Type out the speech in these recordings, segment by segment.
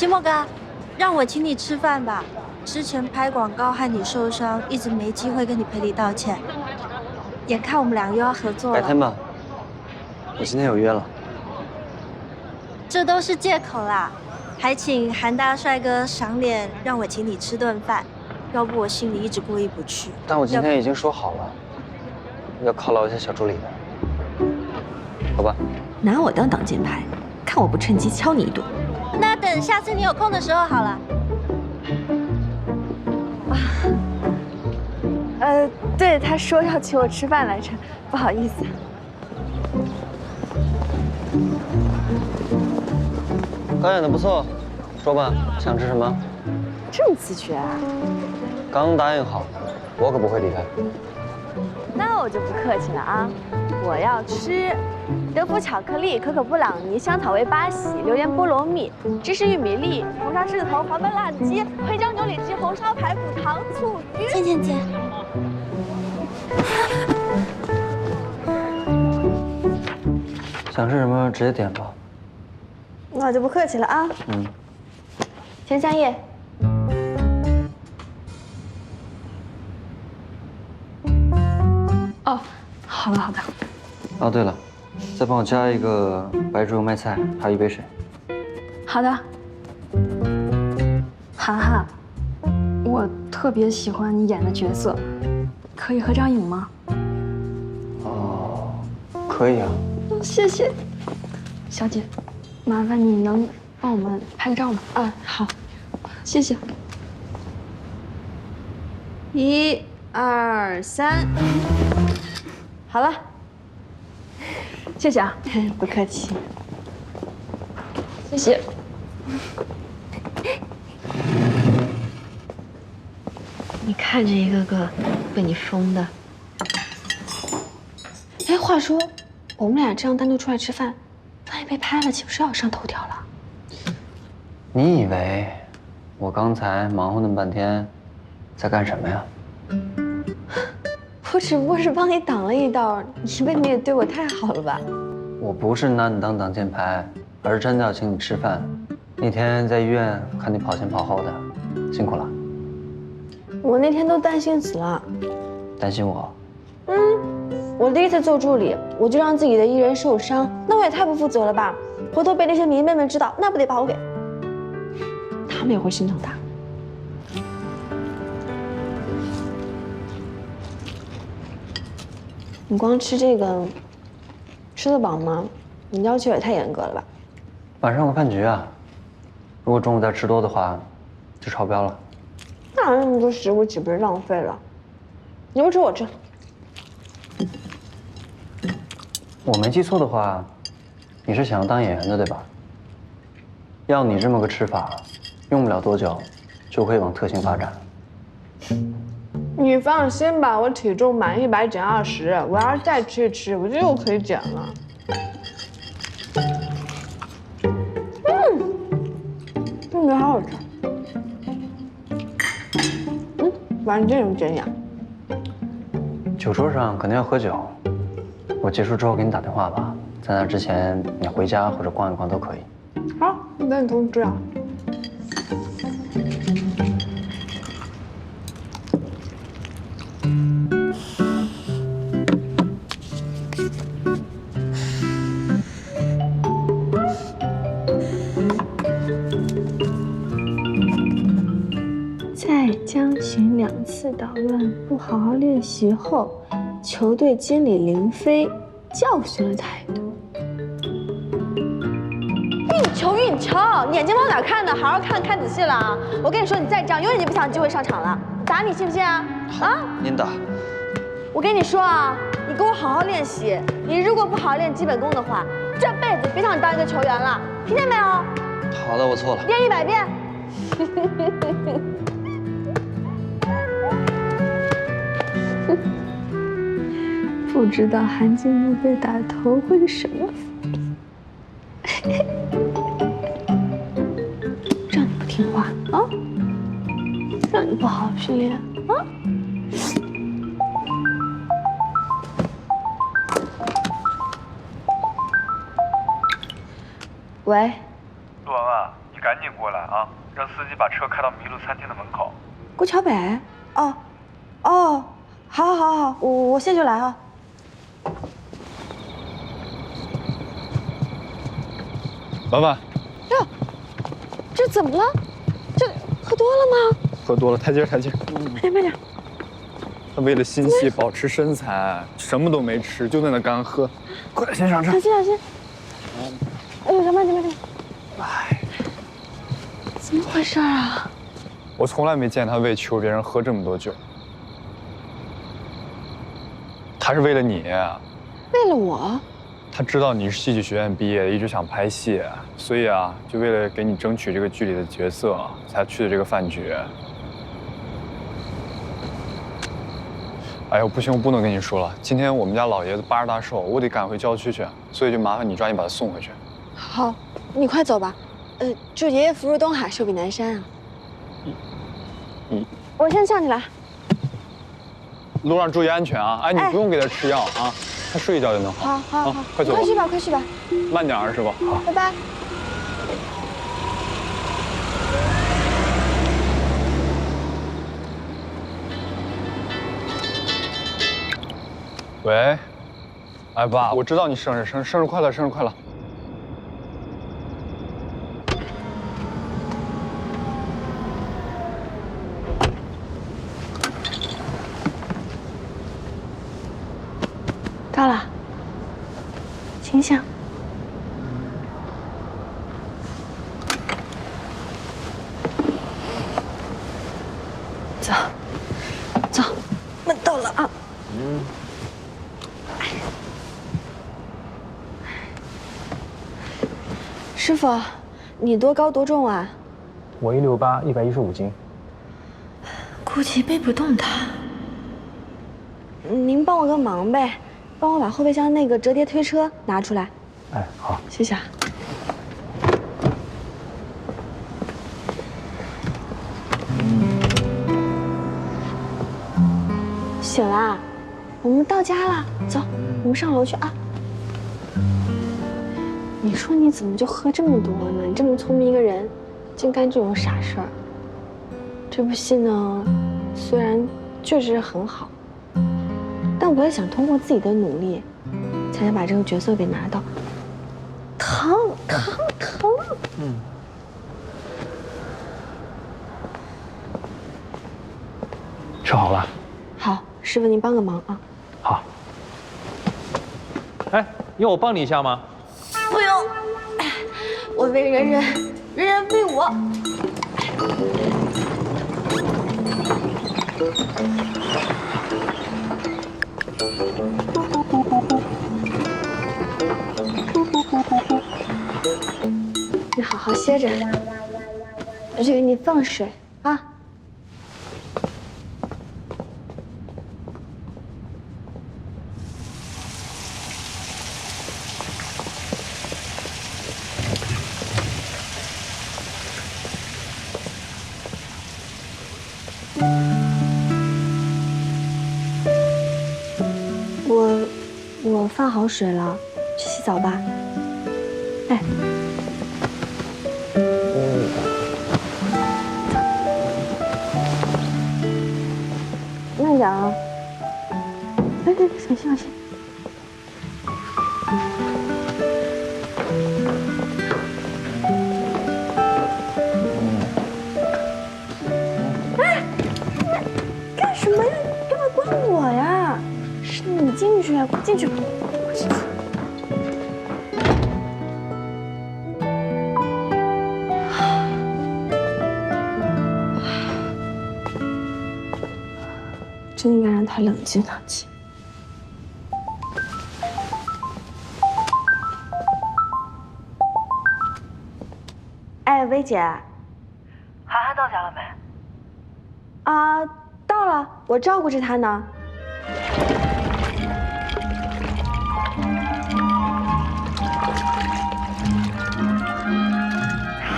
秦墨哥，让我请你吃饭吧。之前拍广告害你受伤，一直没机会跟你赔礼道歉。眼看我们俩又要合作了，改天吧。我今天有约了。这都是借口啦。还请韩大帅哥赏脸，让我请你吃顿饭，要不我心里一直过意不去。但我今天已经说好了，要犒劳一下小助理的，好吧？拿我当挡箭牌，看我不趁机敲你一顿。那等下次你有空的时候好了。啊，呃，对，他说要请我吃饭来着，不好意思。刚演的不错，说吧，想吃什么？这么自觉啊？刚答应好，我可不会离开。那我就不客气了啊！我要吃德芙巧克力、可可布朗尼、香草味巴西、榴莲菠萝蜜、芝士玉米粒、红烧狮子头、黄焖辣子鸡、黑椒牛里脊、红烧排骨、糖醋鱼。倩倩姐，想吃什么直接点吧。那我就不客气了啊！嗯，甜香叶。好的好的。哦，对了，再帮我加一个白猪油麦菜，还有一杯水。好的。涵涵，我特别喜欢你演的角色，可以合张影吗？哦，可以啊。谢谢，小姐。麻烦你能帮我们拍个照吗？啊，好，谢谢。一、二、三，好了，谢谢啊，不客气。谢谢。你看着一个个被你疯的。哎，话说，我们俩这样单独出来吃饭。万一被拍了，岂不是要上头条了？你以为我刚才忙活那么半天，在干什么呀？我只不过是帮你挡了一道，你未免也对我太好了吧？我不是拿你当挡箭牌，而是真的要请你吃饭。那天在医院看你跑前跑后的，辛苦了。我那天都担心死了。担心我？嗯。我第一次做助理，我就让自己的艺人受伤，那我也太不负责了吧！回头被那些迷妹们知道，那不得把我给……他们也会心疼他。你光吃这个，吃得饱吗？你要求也太严格了吧？晚上有个饭局啊，如果中午再吃多的话，就超标了。那那么多食物岂不是浪费了？你不吃我吃。我没记错的话，你是想要当演员的对吧？要你这么个吃法，用不了多久就可以往特型发展。你放心吧，我体重满一百减二十，我要是再吃一吃，我就又可以减了。嗯，这个好好吃。嗯，晚上这种减呀。酒桌上肯定要喝酒。我结束之后给你打电话吧，在那之前你回家或者逛一逛都可以。好，我等你通知啊。不好好练习后。球队经理林飞教训了他一顿。运球，运球，眼睛往哪看呢？好好看看仔细了啊！我跟你说，你再这样，永远就不想有机会上场了。打你信不信啊？啊！您打。我跟你说啊，你给我好好练习。你如果不好好练基本功的话，这辈子别想当一个球员了，听见没有？好的，我错了。练一百遍。不知道韩静茹被打头会是什么反应？让你不听话啊！让你不好好训练啊！喂，陆文文，你赶紧过来。啊，让司机把车开到麋鹿餐厅的门口。顾桥北，哦，哦，好，好，好，好，我我现在就来啊。老板，这怎么了？这喝多了吗？喝多了，台阶台阶。慢点慢点。他为了心细保持身材，什么都没吃，就在那干喝。快点，先上车小。心小心。哎呦，慢点慢点。哎，怎么回事啊？我从来没见他为求别人喝这么多酒。他是为了你，为了我？他知道你是戏剧学院毕业，一直想拍戏，所以啊，就为了给你争取这个剧里的角色，才去的这个饭局。哎呦，不行，我不能跟你说了。今天我们家老爷子八十大寿，我得赶回郊区去，所以就麻烦你抓紧把他送回去。好，你快走吧。呃，祝爷爷福如东海，寿比南山啊。你我先上去了。路上注意安全啊！哎，你哎不用给他吃药啊，他睡一觉就能好。好，好，好，快走快去吧，快去吧，慢点啊，师傅。好。拜拜。喂，哎爸，我知道你生日，生生日快乐，生日快乐。到了，醒醒。走，走，我们到了啊。师傅，你多高多重啊？我一六八，一百一十五斤。估计背不动他。您帮我个忙呗，帮我把后备箱那个折叠推车拿出来。哎，好。谢谢啊。醒啦，我们到家了，走，我们上楼去啊。你说你怎么就喝这么多呢？你这么聪明一个人，竟干这种傻事儿。这部戏呢，虽然确实很好，但我也想通过自己的努力，才能把这个角色给拿到。疼疼疼！吃好了。好，师傅您帮个忙啊。好。哎，要我帮你一下吗？不用，我为人人，人人为我。你好好歇着，我去给你放水啊。水了，去洗澡吧。哎，慢点啊！哎哎，小心小心。哎，干什么呀？干嘛关我呀？是你进去，快进去！冷静冷静。哎，薇姐，涵涵到家了没？啊，到了，我照顾着她呢。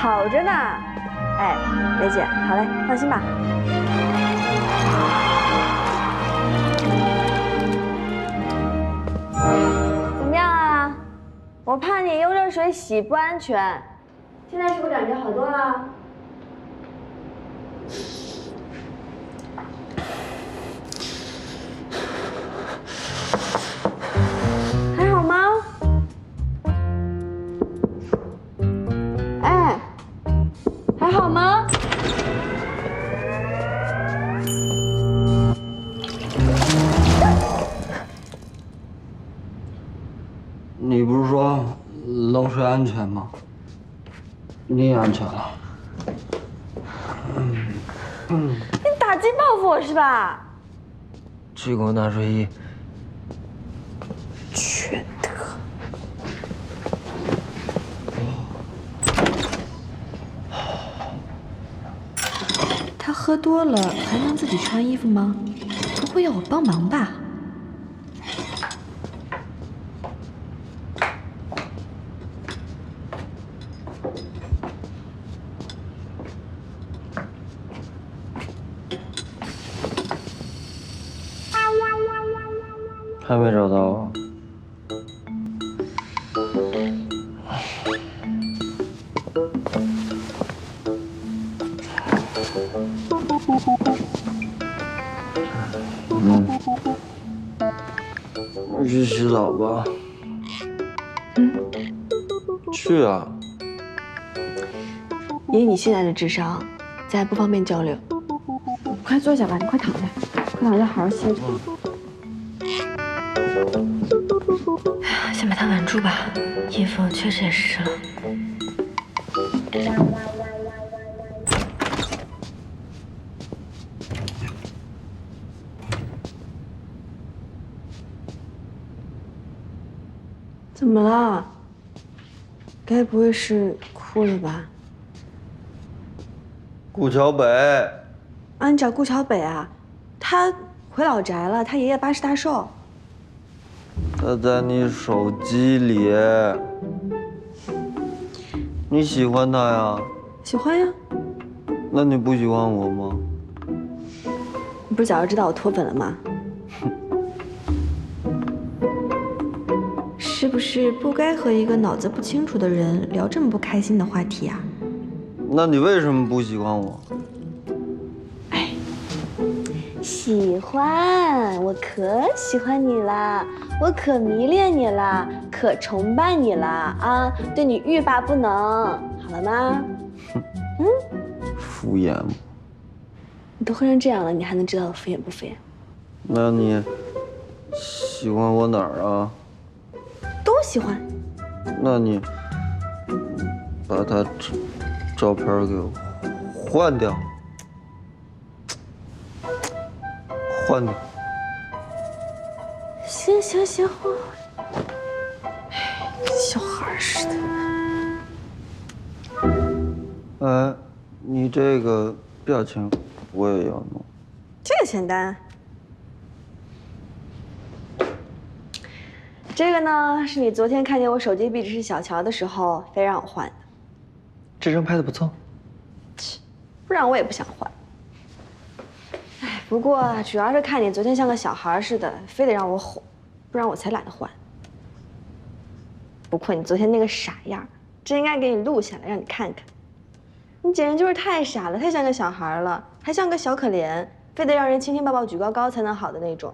好着呢，哎，薇姐，好嘞，放心吧。怎么样啊？我怕你用热水洗不安全。现在是不是感觉好多了？你也安全了。你打击报复我是吧？这款大睡衣缺德！他喝多了还能自己穿衣服吗？不会要我帮忙吧？还没找到啊？嗯，去洗澡吧。嗯，去啊。以你现在的智商，咱还不方便交流。快坐下吧，你快躺下，快躺下，好好歇着。先住吧，衣服确实也湿了。怎么了？该不会是哭了吧？顾桥北，啊，你找顾桥北啊？他回老宅了，他爷爷八十大寿。他在你手机里。你喜欢他呀？喜欢呀。那你不喜欢我吗？你不是早就知道我脱粉了吗？是不是不该和一个脑子不清楚的人聊这么不开心的话题啊？那你为什么不喜欢我？喜欢，我可喜欢你啦，我可迷恋你啦，可崇拜你啦啊！对你欲罢不能，好了吗？嗯，敷衍我。你都喝成这样了，你还能知道我敷衍不敷衍？那你喜欢我哪儿啊？都喜欢。那你把他照照片给我换掉。换的。行行行，换小孩似的。哎，你这个表情我也要弄。这个简单。这个呢，是你昨天看见我手机壁纸是小乔的时候，非让我换的。这张拍的不错。切，不然我也不想换。不过主要是看你昨天像个小孩似的，非得让我哄，不然我才懒得换。不过你昨天那个傻样，真应该给你录下来让你看看。你简直就是太傻了，太像个小孩了，还像个小可怜，非得让人亲亲抱抱举高高才能好的那种。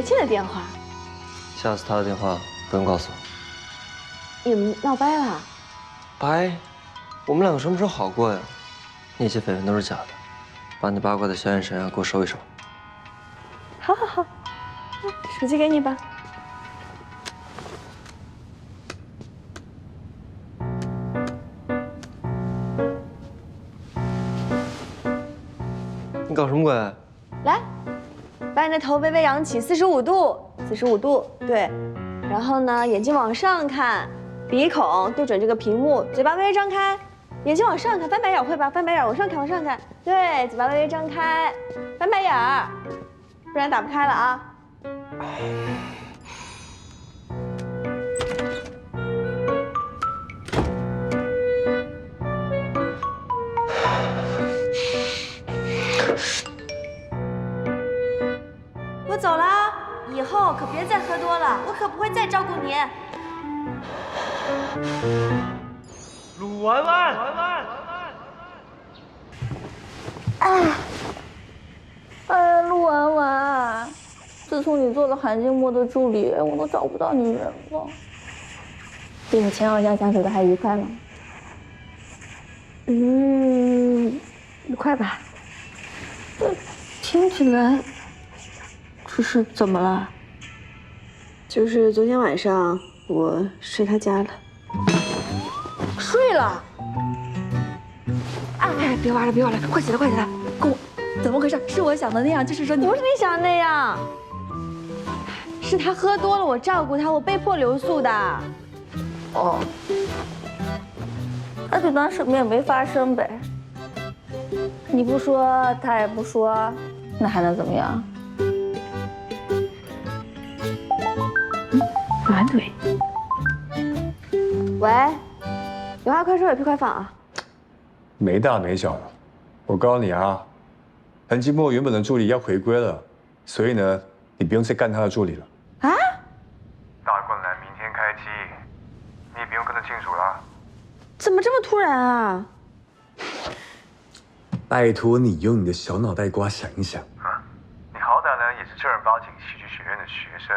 维庆的电话，下次他的电话不用告诉我。你们闹掰了？掰？我们两个什么时候好过呀？那些绯闻都是假的，把你八卦的小眼神啊给我收一收。好好好，手机给你吧。你搞什么鬼？来，把你的头微微扬起，四十五度，四十五度，对。然后呢，眼睛往上看，鼻孔对准这个屏幕，嘴巴微微张开，眼睛往上看，翻白眼会吧？翻白眼，往上看，往上看，对，嘴巴微微张开，翻白眼儿，不然打不开了啊。走了，以后可别再喝多了，我可不会再照顾你。鲁弯弯，弯弯，哎，呃，鲁弯弯，自从你做了韩静默的助理，我都找不到你人了。比你前两天相处的还愉快吗？嗯，愉快吧。听起来这是怎么了？就是昨天晚上我睡他家了。睡了。哎，别玩了，别玩了，快起来，快起来，跟我。怎么回事？是我想的那样，就是说你不是你想的那样，是他喝多了，我照顾他，我被迫留宿的。哦，那就当什么也没发生呗。你不说，他也不说，那还能怎么样？软腿。喂，有话快说，有屁快放啊！没大没小的，我告诉你啊。韩金墨原本的助理要回归了，所以呢，你不用再干他的助理了。啊！大灌篮明天开机，你也不用跟着进组了。怎么这么突然啊？拜托你用你的小脑袋瓜想一想啊！你好歹呢也是正儿八经戏剧学院的学生，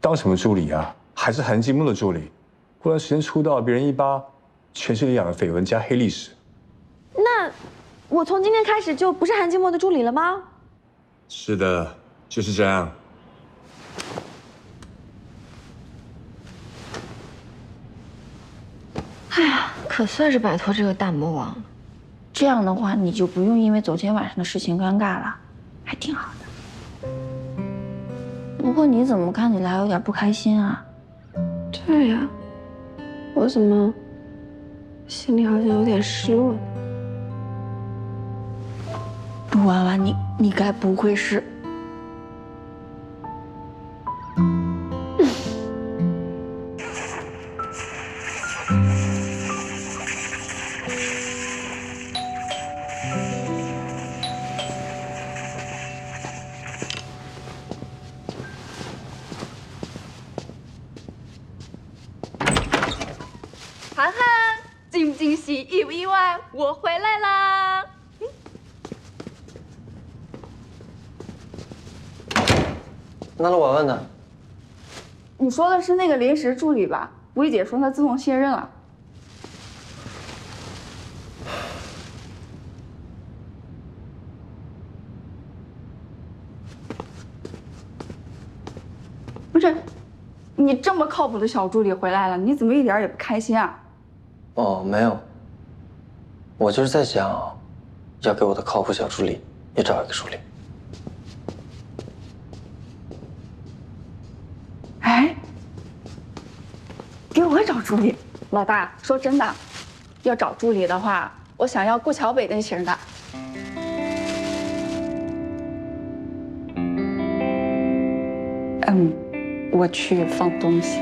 当什么助理啊？还是韩金木的助理？过段时间出道，别人一扒，全是你养的绯闻加黑历史。那。我从今天开始就不是韩静默的助理了吗？是的，就是这样。哎呀，可算是摆脱这个大魔王了。这样的话，你就不用因为昨天晚上的事情尴尬了，还挺好的。不过你怎么看起来有点不开心啊？对呀，我怎么心里好像有点失落呢？婉婉，你你该不会是……意不意外？我回来啦！那了婉婉呢？你说的是那个临时助理吧？薇姐说她自动卸任了。不是，你这么靠谱的小助理回来了，你怎么一点也不开心啊？哦，没有，我就是在想，要给我的靠谱小助理也找一个助理。哎，给我找助理，老大说真的，要找助理的话，我想要顾桥北类型的。嗯，我去放东西。